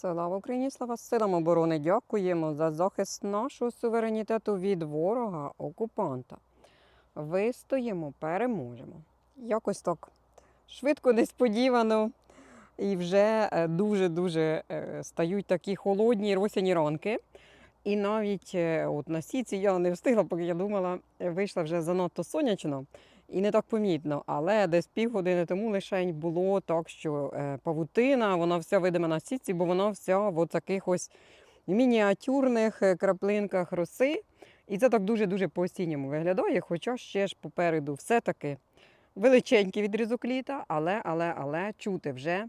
Слава Україні, слава силам оборони! Дякуємо за захист нашого суверенітету від ворога, окупанта. Вистоїмо, переможемо. Якось так швидко, несподівано. І вже дуже-дуже е, стають такі холодні росяні ранки. І навіть е, от на сіці я не встигла, поки я думала, вийшла вже занадто сонячно і не так помітно. Але десь півгодини тому лишень було так, що е, павутина, вона вся видима на сітці, бо вона вся в таких мініатюрних е, краплинках роси. І це так дуже-дуже по-осінньому виглядає, хоча ще ж попереду все-таки величенький відрізок літа, але, але, але чути вже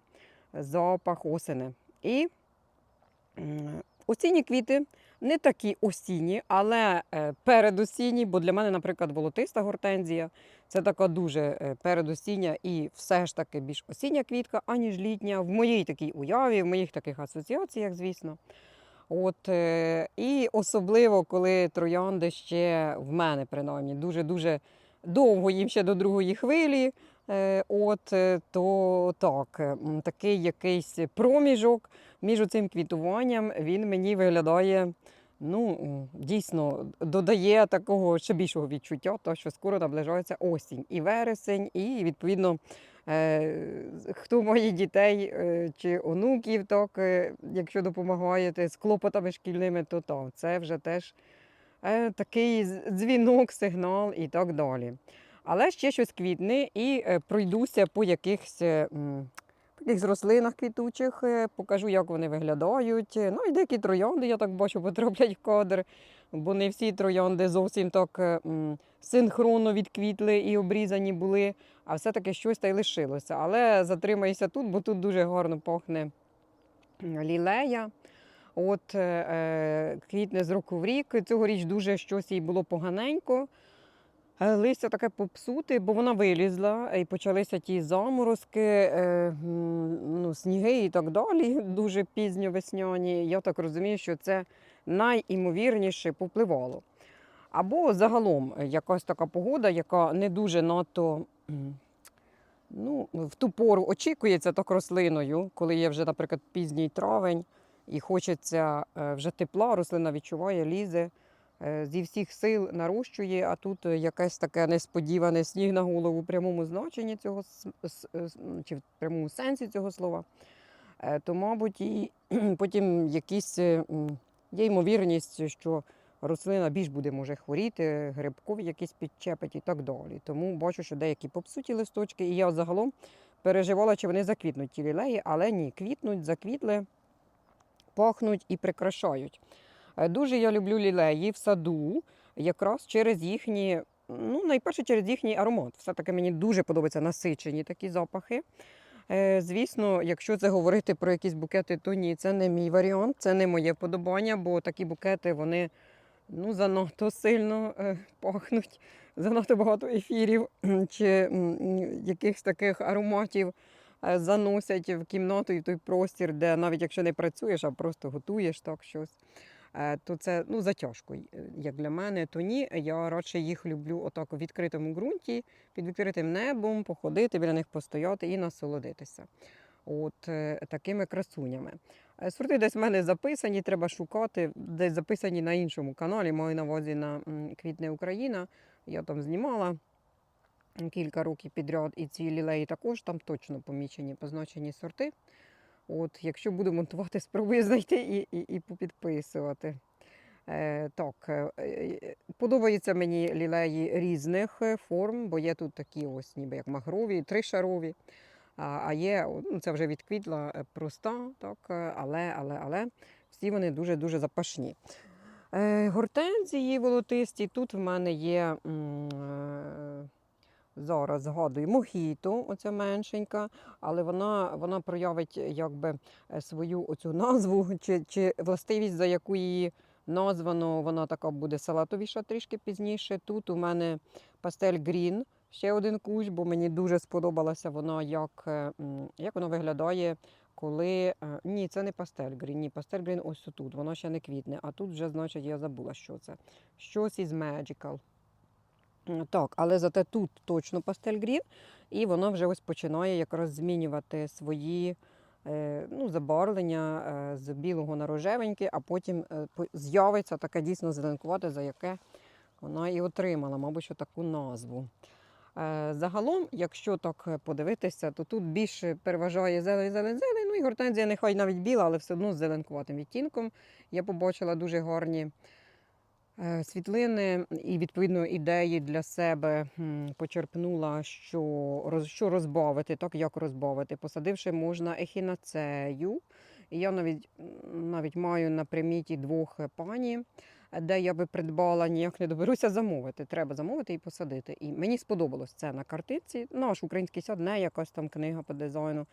запах осени. І осінні квіти не такі осінні, але е, передосінні, бо для мене, наприклад, волотиста гортензія це така дуже е, передосіння і все ж таки більш осіння квітка, аніж літня, в моїй такій уяві, в моїх таких асоціаціях, звісно. От, е, і особливо, коли троянди ще в мене, принаймні, дуже-дуже довго їм ще до другої хвилі. От, то так, такий якийсь проміжок між цим квітуванням він мені виглядає. Ну, дійсно, додає такого ще більшого відчуття, то що скоро наближається осінь і вересень, і відповідно, е, хто має дітей е, чи онуків, так, е, якщо допомагаєте з клопотами шкільними, то так, це вже теж такий дзвінок, сигнал і так далі. Але ще щось квітне і пройдуся по якихось. По якихось рослинах квітучих, е, покажу, як вони виглядають. Е, Ну і деякі троянди, я так бачу, потраплять в кадр, бо не всі троянди зовсім так е, синхронно відквітли і обрізані були, а все-таки щось та й лишилося. Але затримаюся тут, бо тут дуже гарно пахне лілея. От е, квітне з року в рік. Цьогоріч дуже щось їй було поганенько. Листя таке попсуте, бо вона вилізла, і почалися ті заморозки, е, ну, сніги і так далі, дуже пізньо весняні. Я так розумію, що це найімовірніше попливало. Або загалом якась така погода, яка не дуже надто ну, в ту пору очікується так рослиною, коли є вже, наприклад, пізній травень, і хочеться е, вже тепла, рослина відчуває, лізе зі всіх сил нарощує, а тут е, якесь таке несподіване сніг на голову в прямому значенні цього чи в прямому сенсі цього слова. Е, То, мабуть, і потім якісь е, є ймовірність, що рослина більш буде може хворіти, грибкові якісь підчепить і так далі. Тому бачу, що деякі попсуті листочки, і я загалом переживала, чи вони заквітнуть ті лілеї, але ні, квітнуть, заквітли, пахнуть і прикрашають. Е, Дуже я люблю лілеї в саду, якраз через їхні, ну, найперше через їхній аромат. Все-таки мені дуже подобаються насичені такі запахи. Е, Звісно, якщо це говорити про якісь букети, то ні, це не мій варіант, це не моє подобання, бо такі букети вони ну, занадто сильно е, пахнуть, занадто багато ефірів чи якихось таких ароматів заносять в кімнату і в той простір, де навіть якщо не працюєш, а просто готуєш так щось. Е, То це ну, затяжко, як для мене, то ні. Я радше їх люблю отак у відкритому ґрунті, під відкритим небом, походити, біля них постояти і насолодитися. От е, такими красунями. Е, Сорти десь в мене записані, треба шукати, десь записані на іншому каналі, маю на увазі на Квітне Україна. Я там знімала кілька років підряд, і ці лілеї також там точно помічені, позначені сорти. От, якщо буду монтувати, спробую знайти і, і, і попідписувати. Е, так, е, е, подобаються мені лілеї різних е, форм, бо є тут такі ось, ніби як магрові, тришарові. А, а є, ну, це вже відквітла е, проста, так, е, але, але, але всі вони дуже-дуже запашні. Е, гортензії волотисті. Тут в мене є е, зараз згадую мохіто, оця меншенька, але вона, вона проявить якби е, свою оцю назву чи, чи властивість, за яку її названо, вона така буде салатовіша трішки пізніше. Тут у мене пастель грін, ще один кущ, бо мені дуже сподобалася вона, як, е, як вона виглядає. Коли е, ні, це не пастель грін, ні, пастель грін ось тут, воно ще не квітне, а тут вже, значить, я забула, що це. Щось із Magical. Так, але зате тут точно пастель грін, і воно вже ось починає якраз змінювати свої е, ну, забарвлення е, з білого на рожевеньке, а потім е, з'явиться таке дійсно зеленкувате, за яке вона і отримала, мабуть, що таку назву. Загалом, якщо так подивитися, то тут більше переважає зелень, зелень, зелень. Ну і гортензія нехай навіть біла, але все одно з зеленкуватим відтінком. Я побачила дуже гарні світлини і, відповідно, ідеї для себе почерпнула, що, що розбавити, так як розбавити. Посадивши можна ехінацею. Я навіть, навіть маю на приміті двох пані, де я би придбала, ніяк не доберуся замовити. Треба замовити і посадити. І мені сподобалось це на картинці. Наш український сад, не якась там книга по дизайну.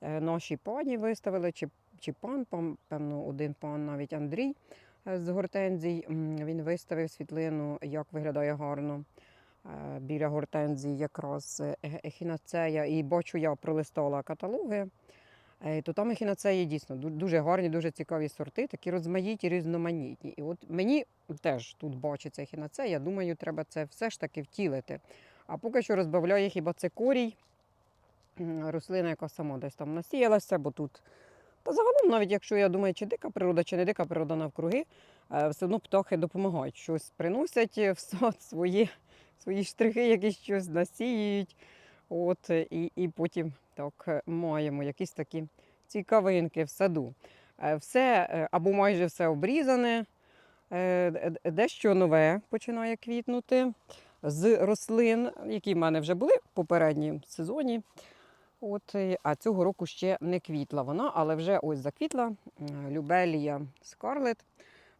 Е, Наші пані виставили, чи, чи пан, певно, один пан, навіть Андрій е, з гортензій. Він виставив світлину, як виглядає гарно. е, Біля гортензії якраз е, е- ехінацея. І бачу, я пролистала каталоги. Е, То там ехінацеї дійсно дуже гарні, дуже цікаві сорти, такі розмаїті, різноманітні. І от мені теж тут бачиться ехінацея, думаю, треба це все ж таки втілити. А поки що розбавляє хіба це корій, рослина, яка сама десь там насіялася, бо тут. Та загалом, навіть якщо я думаю, чи дика природа, чи не дика природа навкруги, е, все одно птахи допомагають, щось приносять в сад свої, свої штрихи, якісь щось насіюють. От, е, і, і потім так е, маємо якісь такі цікавинки в саду. Е, Все е, або майже все обрізане, е, дещо нове починає квітнути з рослин, які в мене вже були в попередньому сезоні. От, е, а цього року ще не квітла вона, але вже ось заквітла. Любелія Скарлет.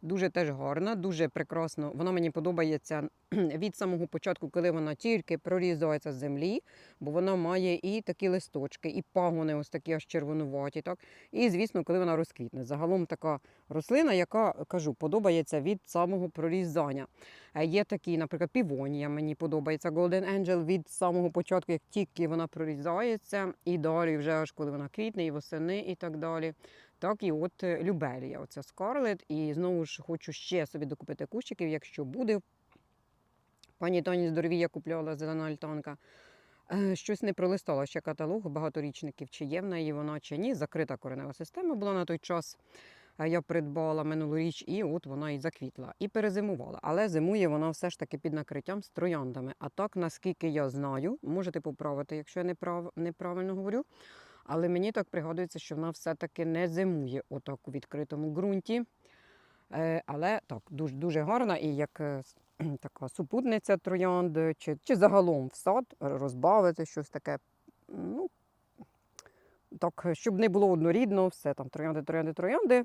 Дуже теж гарна, дуже прекрасно. Вона мені подобається від самого початку, коли вона тільки прорізається з землі, бо вона має і такі листочки, і пагони, ось такі аж червонуваті. Так? І, звісно, коли вона розквітне. Загалом така рослина, яка кажу, подобається від самого прорізання. Е, Є такі, наприклад, півонія мені подобається. Golden Angel від самого початку, як тільки вона прорізається, і далі, вже аж коли вона квітне, і восени, і так далі. Так і от е, Любелія, оця Скарлет. І знову ж хочу ще собі докупити кущиків, якщо буде. Пані Тоні здорові я купляла зелена альтанка. Е, Щось не пролистала ще каталог багаторічників, чи є в неї вона, чи ні. Закрита коренева система була на той час. Е, Я придбала минулоріч, і от вона і заквітла, і перезимувала. Але зимує вона все ж таки під накриттям з трояндами. А так, наскільки я знаю, можете поправити, якщо я неправ... неправильно говорю. Але мені так пригадується, що вона все-таки не зимує отак у відкритому ґрунті. Е, Але так, дуже, дуже гарна і як е, така супутниця троянди, чи, чи загалом в сад розбавити щось таке. Ну, так, щоб не було однорідно, все там троянди, троянди, троянди,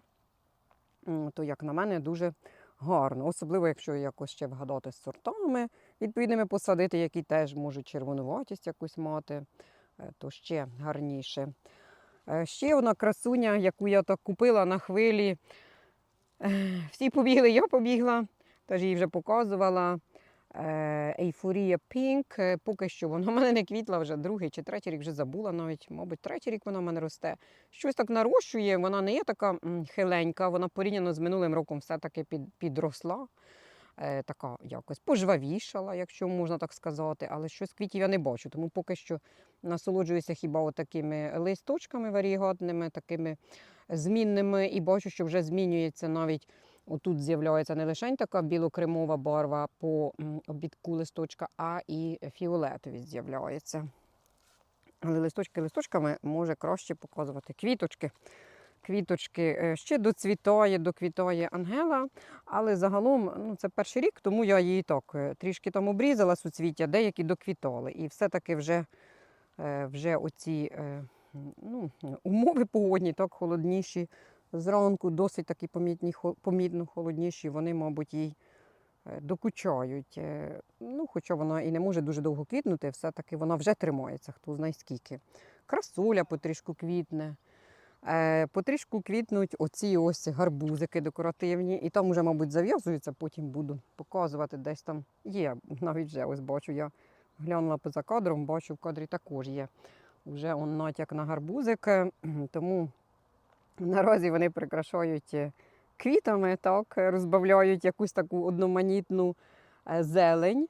то, як на мене, дуже гарно. Особливо, якщо якось ще вгадати з сортами, відповідними посадити, які теж можуть червонуватість якусь мати, то ще гарніше. Е, Ще одна красуня, яку я так купила на хвилі. Е, Всі побігли, я побігла, теж її вже показувала. Е, Ейфорія Пінк. Е, Поки що вона в мене не квітла вже другий чи третій рік вже забула навіть, мабуть, третій рік вона в мене росте. Щось так нарощує, вона не є така хиленька, вона порівняно з минулим роком все-таки підросла. Е, така якось пожвавішала, якщо можна так сказати, але щось квітів я не бачу. Тому поки що насолоджуюся хіба такими листочками варігатними, такими змінними, і бачу, що вже змінюється навіть. Отут з'являється не лише така білокремова барва по обідку листочка, а і фіолетові з'являється. Але листочки листочками може краще показувати квіточки. Квіточки е, ще доцвітає, доквітає Ангела, але загалом ну, це перший рік, тому я її так е, трішки там обрізала суцвіття, деякі доквітали. І все-таки вже, е, вже оці ну, умови погодні, так холодніші. Зранку досить такі помітні, помітно холодніші, вони, мабуть, їй докучають. Ну, хоча вона і не може дуже довго квітнути, все-таки вона вже тримається, хто знає скільки. Красуля потрішку квітне. Е, Потрішку квітнуть оці ось гарбузики декоративні, і там вже, мабуть, зав'язуються, потім буду показувати десь там є. Навіть вже ось бачу, я глянула поза кадром, бачу, в кадрі також є. Вже он натяк на гарбузик, тому наразі вони прикрашають е, квітами, так, розбавляють якусь таку одноманітну е, зелень,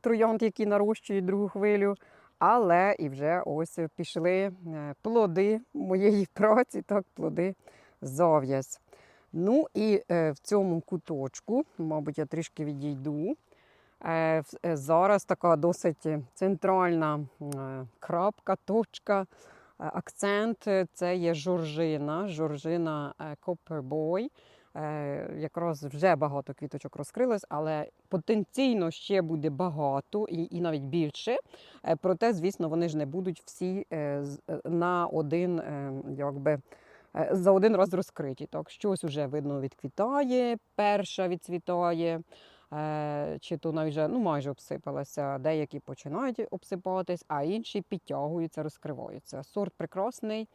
троянд, які нарощують другу хвилю. Але і вже ось пішли е, плоди моєї праці, так, плоди зав'язь. Ну і е, в цьому куточку, мабуть, я трішки відійду. Е, зараз така досить центральна крапка, точка, акцент це є жоржина, жоржина Copperboy. Е, Якраз вже багато квіточок розкрилось, але потенційно ще буде багато і, і навіть більше. Е, Проте, звісно, вони ж не будуть всі е, на один, якби, за один раз розкриті. Так, щось вже видно відквітає, перша відцвітає. Чи то навіть вже ну, майже обсипалася, деякі починають обсипатись, а інші підтягуються, розкриваються. Сорт прекрасний,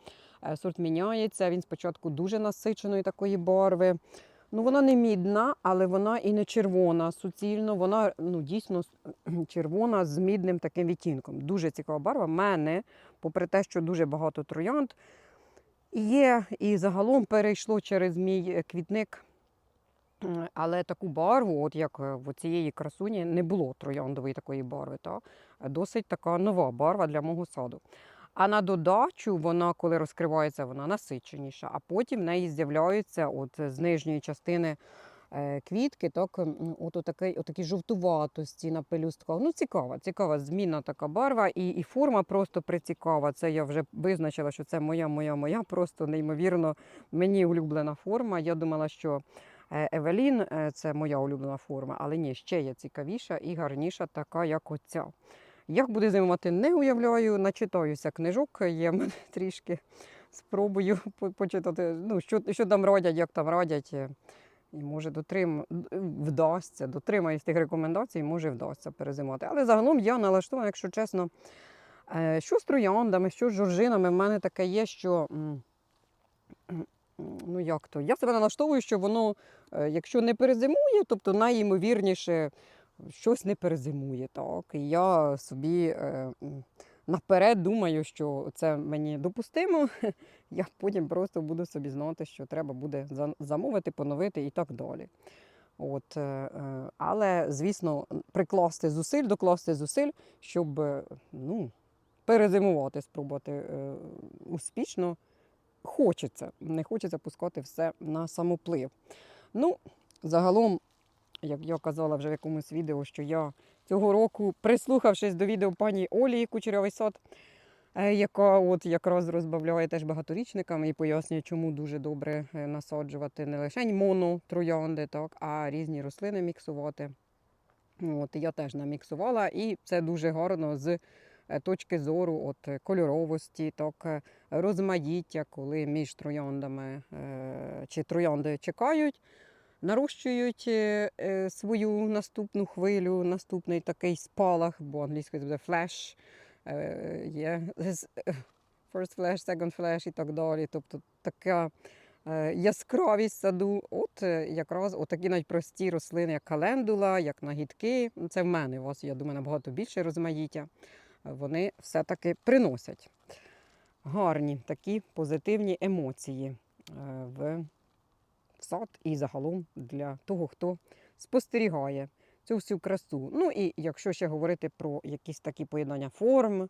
сорт міняється. Він спочатку дуже насиченої такої барви. Ну, вона не мідна, але вона і не червона суцільно. Вона ну, дійсно червона з мідним таким відтінком. Дуже цікава барва. Мене, попри те, що дуже багато троянд є, і загалом перейшло через мій е, квітник. Але таку барву, от як е, в цієї красуні, не було трояндової такої барви. Та? Е, Досить така нова барва для мого саду. А на додачу вона, коли розкривається, вона насиченіша, а потім в неї з'являються от з нижньої частини е, квітки, так, от отакий, отакі жовтуватості на пелюстках. Ну, цікава, цікава змінна така барва, і, і форма просто прицікава. Це я вже визначила, що це моя, моя, моя, просто неймовірно мені улюблена форма. Я думала, що е, Евелін е, це моя улюблена форма, але ні, ще є цікавіша і гарніша, така, як оця. Як буде зимувати, не уявляю, начитаюся книжок, є в мене трішки. Спробую почитати, ну, що, що там радять, як там радять. е, І може дотрим... вдасться, дотримаюсь тих рекомендацій, може вдасться перезимувати. Але загалом я налаштована, якщо чесно, е, що з трояндами, що з жоржинами, в мене таке є, що. Ну, як то? Я себе налаштовую, що воно, е, якщо не перезимує, тобто найімовірніше щось не перезимує. Так? І я собі е, наперед думаю, що це мені допустимо. Я потім просто буду собі знати, що треба буде замовити, поновити і так далі. От, е, е, але, звісно, прикласти зусиль, докласти зусиль, щоб е, ну, перезимувати, спробувати успішно. Хочеться, не хочеться пускати все на самоплив. Ну, загалом, як я казала вже в якомусь відео, що я цього року, прислухавшись до відео пані Олі Кучерявий сад, е, яка от якраз розбавляє теж багаторічниками і пояснює, чому дуже добре е, насаджувати не лише монотроянди, так, а різні рослини міксувати. От, я теж наміксувала, і це дуже гарно з е, точки зору от, кольоровості, так, розмаїття, коли між трояндами чи троянди чекають, нарощують е, е, свою наступну хвилю, наступний такий спалах, бо англійською це буде флеш, є е, first flash, second flash і так далі. Тобто така яскравість саду. От якраз такі навіть прості рослини, як календула, як нагідки. Це в мене у вас, я думаю, набагато більше розмаїття. Вони все-таки приносять гарні такі позитивні емоції е, в сад і загалом для того, хто спостерігає цю всю красу. Ну і якщо ще говорити про якісь такі поєднання форм,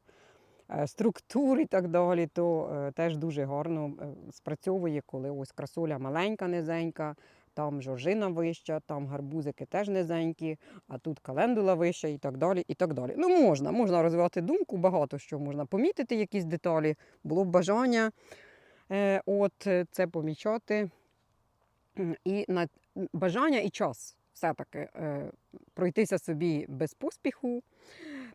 е, структур і так далі, то е, теж дуже гарно е, спрацьовує, коли ось красоля маленька, низенька, там жоржина вища, там гарбузики теж низенькі, а тут календула вища і так далі. і так далі. Ну, можна, можна розвивати думку, багато що можна помітити, якісь деталі, було б бажання е, от, це помічати. І на бажання і час все-таки е, пройтися собі без поспіху,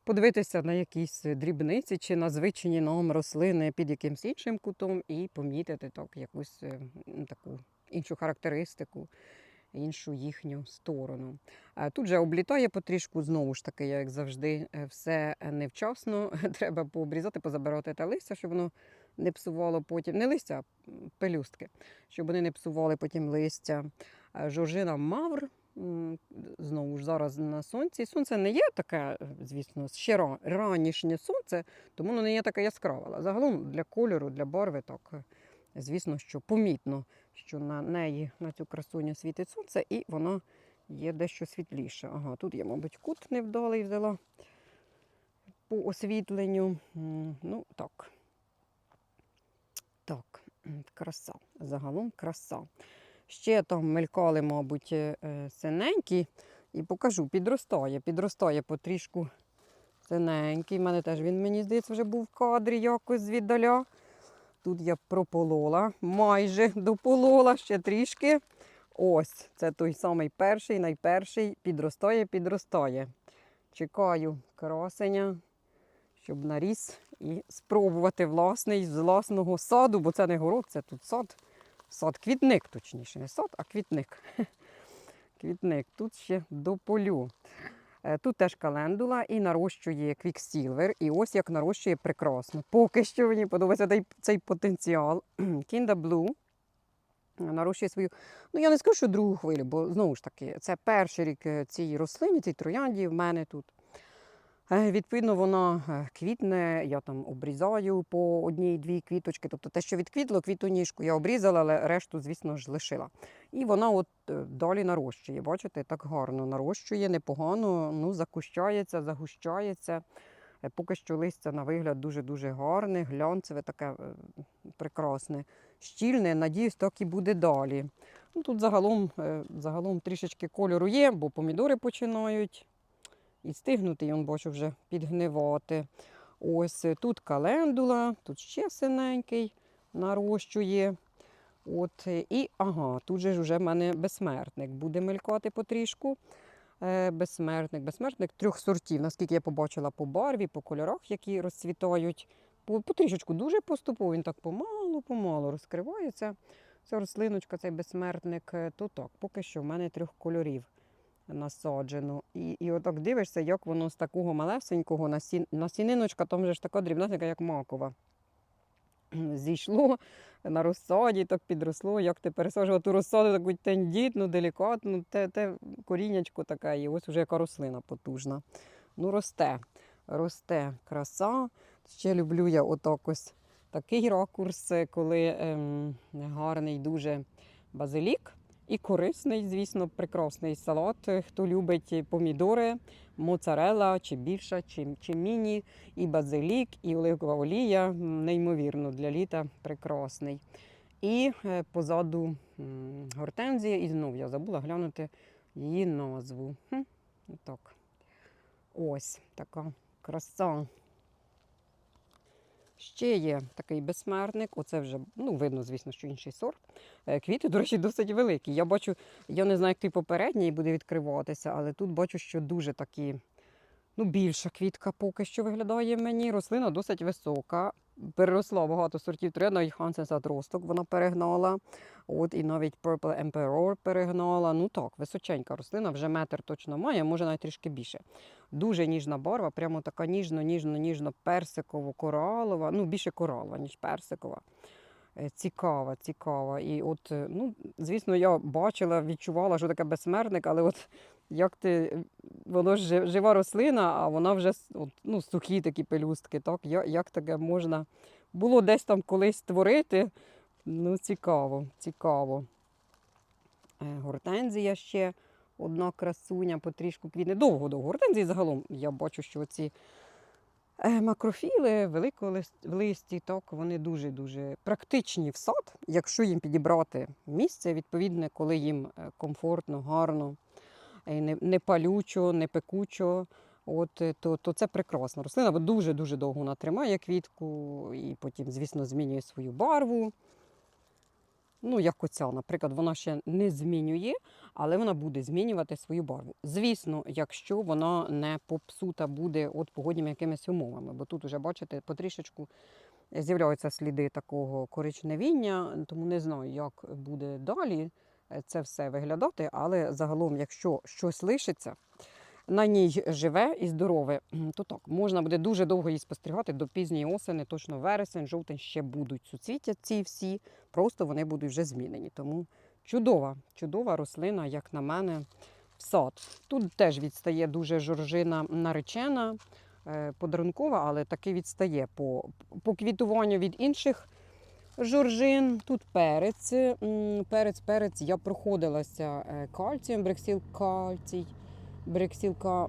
подивитися на якісь дрібниці чи на звичайні нам рослини під якимсь іншим кутом і помітити так, якусь е, таку іншу характеристику, іншу їхню сторону. Тут же облітає потрішку, знову ж таки, як завжди, е, все невчасно. Треба пообрізати, позабирати те листя, щоб воно не псувало потім. Не листя, а пелюстки, щоб вони не псували потім листя. Е, Жоржина мавр. Знову ж зараз на сонці. Сонце не є таке, е, звісно, ще ранішнє сонце, тому воно не є таке яскраве. Але загалом для кольору, для барви, так, е, звісно, що помітно, що на неї, на цю красуню світить сонце, і вона є дещо світліша. Ага, тут я, мабуть, кут невдалий взяла. по освітленню. Ну, так. Так, краса. Загалом краса. Ще там мелькали, мабуть, е, е, синенькі. І покажу, підростає, підростає потрішку синенький. У мене теж він, мені здається, вже був в кадрі якось звіддаля. Тут я прополола, майже дополола ще трішки. Ось, це той самий перший, найперший. Підростає, підростає. Чекаю красення, щоб наріс і спробувати власний з власного саду, бо це не город, це тут сад. Сад, квітник, точніше, не сад, а квітник. Квітник. Тут ще дополю. Е, Тут теж календула і нарощує квіксілвер. І ось як нарощує прекрасно. Поки що мені подобається цей, потенціал. Кінда Блу нарощує свою. Ну, я не скажу, що другу хвилю, бо знову ж таки, це перший рік е, цієї рослини, цій троянді в мене тут. Е, Відповідно, вона е, квітне, я там обрізаю по одній-дві квіточки. Тобто те, що відквітло, квітоніжку я обрізала, але решту, звісно ж, лишила. І вона от е, далі нарощує. Бачите, так гарно нарощує, непогано, ну, закущається, загущається. Поки що листя на вигляд дуже-дуже гарне, глянцеве, таке прекрасне, щільне. Надіюсь, так і буде далі. Ну, тут загалом, загалом трішечки кольору є, бо помідори починають і стигнути, і он бачу вже підгнивати. Ось е, тут календула, тут ще синенький нарощує. От, е, і ага, тут же ж в мене безсмертник буде мелькати потрішку. Е, безсмертник, безсмертник трьох сортів, наскільки я побачила по барві, по кольорах, які розцвітають. По, потрішечку дуже поступово, він так помалу-помалу розкривається. Ця рослиночка, цей безсмертник, то так, поки що в мене трьох кольорів насаджено. І, і отак дивишся, як воно з такого малесенького насін, насіниночка, там же ж така дрібнесенька, як макова. Зійшло на розсаді, так підросло, як ти пересаджував ту розсаду, таку тендітну, делікатну, те, те коріннячко таке, і ось вже яка рослина потужна. Ну, росте, росте краса. Ще люблю я отак ось такий ракурс, коли ем, гарний дуже базилік. І корисний, звісно, прекрасний салат. Хто любить помідори, моцарелла, чи більша, чи, чи міні, і базилік, і оливкова олія. Неймовірно, для літа прекрасний. І е, позаду гортензія, і знов я забула глянути її назву. Хм, так. Ось така краса. Ще є такий безсмертник, оце вже ну, видно, звісно, що інший сорт. Е, Квіти, до речі, досить великі. Я бачу, я не знаю, як той попередній буде відкриватися, але тут бачу, що дуже такі, ну, більша квітка поки що виглядає мені. Рослина досить висока. Переросла багато сортів троянд, навіть Хансенс отросток вона перегнала. От і навіть Purple Emperor перегнала. Ну так, височенька рослина, вже метр точно має, може навіть трішки більше. Дуже ніжна барва, прямо така ніжно, ніжно, ніжно персиково коралова. Ну, більше коралова, ніж персикова. Е, Цікава, цікава. І от, ну, звісно, я бачила, відчувала, що таке безсмертник, але от як ти, воно ж жива рослина, а вона вже ну, сухі такі пелюстки. Так? Як таке можна було десь там колись створити? Ну, цікаво, цікаво. Е, Гортензія ще одна красуня, потрішку квітне. Довго-довго. Гортензії загалом я бачу, що ці Е, Макрофіли великолисті, так, вони дуже-дуже практичні в сад, якщо їм підібрати місце, відповідне, коли їм е, комфортно, гарно, не, палючо, не пекучо. От, е, то, то це прекрасна рослина, дуже-дуже довго вона тримає квітку і потім, звісно, змінює свою барву. Ну, як оця, наприклад, вона ще не змінює, але вона буде змінювати свою барву. Звісно, якщо вона не попсута буде от погодніми якимись умовами, бо тут вже, бачите, потрішечку з'являються сліди такого коричневіння, тому не знаю, як буде далі це все виглядати, але загалом, якщо щось лишиться, на ній живе і здорове, то так, можна буде дуже довго її спостерігати до пізньої осені, точно вересень, жовтень ще будуть суцвіття ці всі, просто вони будуть вже змінені. Тому чудова, чудова рослина, як на мене, в сад. Тут теж відстає дуже жоржина наречена, е, подарункова, але таки відстає по, по квітуванню від інших жоржин. Тут перець, перець, перець. Я проходилася е, кальцієм, брексіл кальцій. брексілка е,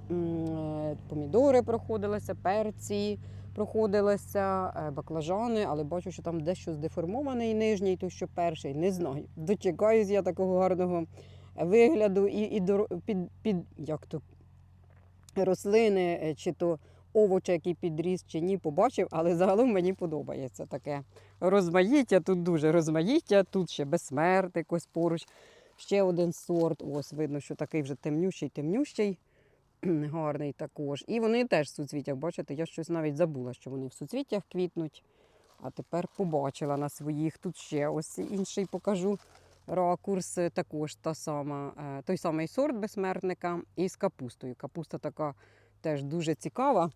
помідори проходилися, перці проходилися, е, баклажани, але бачу, що там дещо здеформований нижній, той що перший, не знаю. Дочекаюсь я такого гарного вигляду і, і під, під як то рослини, чи то овоча, який підріс, чи ні, побачив, але загалом мені подобається таке розмаїття. Тут дуже розмаїття, тут ще безсмертик ось поруч. Ще один сорт. Ось видно, що такий вже темнющий, темнющий. Гарний також. І вони теж в суцвіттях. Бачите, я щось навіть забула, що вони в суцвіттях квітнуть. А тепер побачила на своїх. Тут ще ось інший покажу ракурс. Також та сама, е, той самий сорт безсмертника і з капустою. Капуста така теж дуже цікава.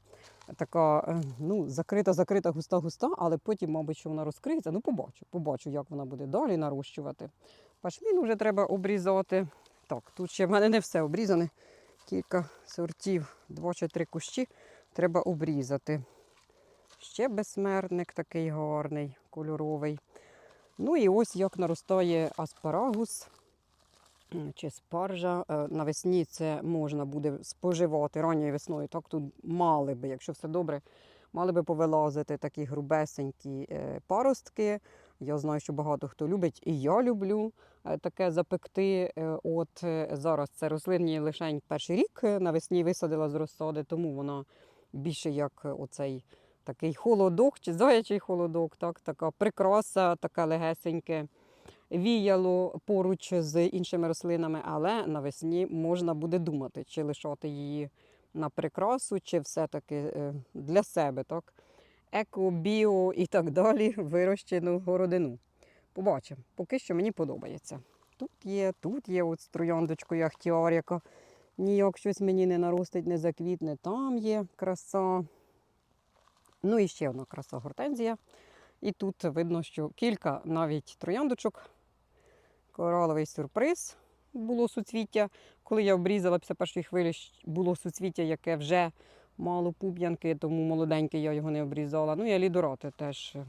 Така е, ну, закрита, закрита, густа, густа, але потім, мабуть, що вона розкриється. Ну, побачу, побачу, як вона буде далі нарощувати. Пашмін вже треба обрізати. Так, тут ще в мене не все обрізане. Кілька сортів, два чи три кущі треба обрізати. Ще безсмертник такий гарний, кольоровий. Ну і ось як наростає аспарагус чи спаржа. Е, Навесні це можна буде споживати ранньою весною. Так тут мали би, якщо все добре, мали би повилазити такі грубесенькі е, паростки. Я знаю, що багато хто любить, і я люблю е, таке запекти. От зараз це рослинні лишень перший рік навесні висадила з розсади, тому вона більше як оцей такий холодок чи заячий холодок, так, така прикраса, така легесеньке віяло поруч з іншими рослинами, але навесні можна буде думати, чи лишати її на прикрасу, чи все-таки е, для себе, так? Еко, біо і так далі, вирощену городину. Побачимо. Поки що мені подобається. Тут є, тут є от трояндочкою ахтіар, яка ніяк щось мені не наростить, не заквітне. Там є краса. Ну і ще одна краса гортензія. І тут видно, що кілька навіть трояндочок. Кораловий сюрприз було суцвіття. Коли я обрізала після першої хвилі, було суцвіття, яке вже мало пуп'янки, тому молоденьке я його не обрізала. Ну і алідорати теж е,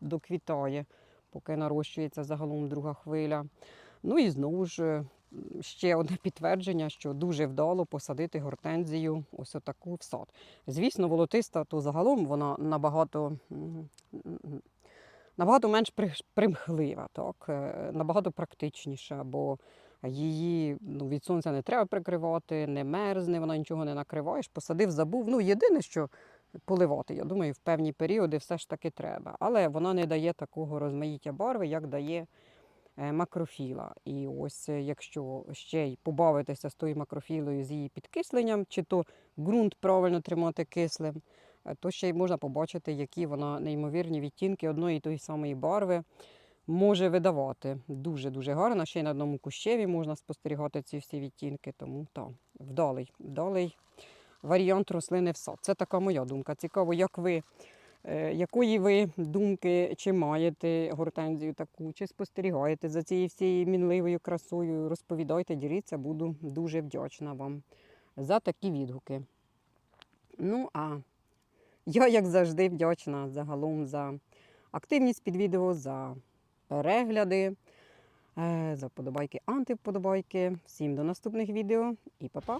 доквітає, поки нарощується загалом друга хвиля. Ну і знову ж е, ще одне підтвердження, що дуже вдало посадити гортензію ось отаку в сад. Звісно, волотиста, то загалом вона набагато. Набагато менш примхлива, так? е, набагато практичніша, бо її ну, від сонця не треба прикривати, не мерзне, вона нічого не накриваєш, посадив, забув. Ну, єдине, що поливати, я думаю, в певні періоди все ж таки треба. Але вона не дає такого розмаїття барви, як дає е, макрофіла. І ось е, якщо ще й побавитися з тою макрофілою, з її підкисленням, чи то ґрунт правильно тримати кислим, то ще й можна побачити, які вона неймовірні відтінки одної і тої самої барви може видавати. Дуже-дуже гарно. Ще й на одному кущеві можна спостерігати ці всі відтінки. Тому так, вдалий, вдалий варіант рослини в сад. Це така моя думка. Цікаво, як ви. е, Якої ви думки, чи маєте гортензію таку, чи спостерігаєте за цією всією мінливою красою? Розповідайте, діліться, буду дуже вдячна вам за такі відгуки. Ну, а я, як завжди, вдячна загалом за активність під відео, за перегляди, е, за подобайки, антиподобайки. Всім до наступних відео і па-па!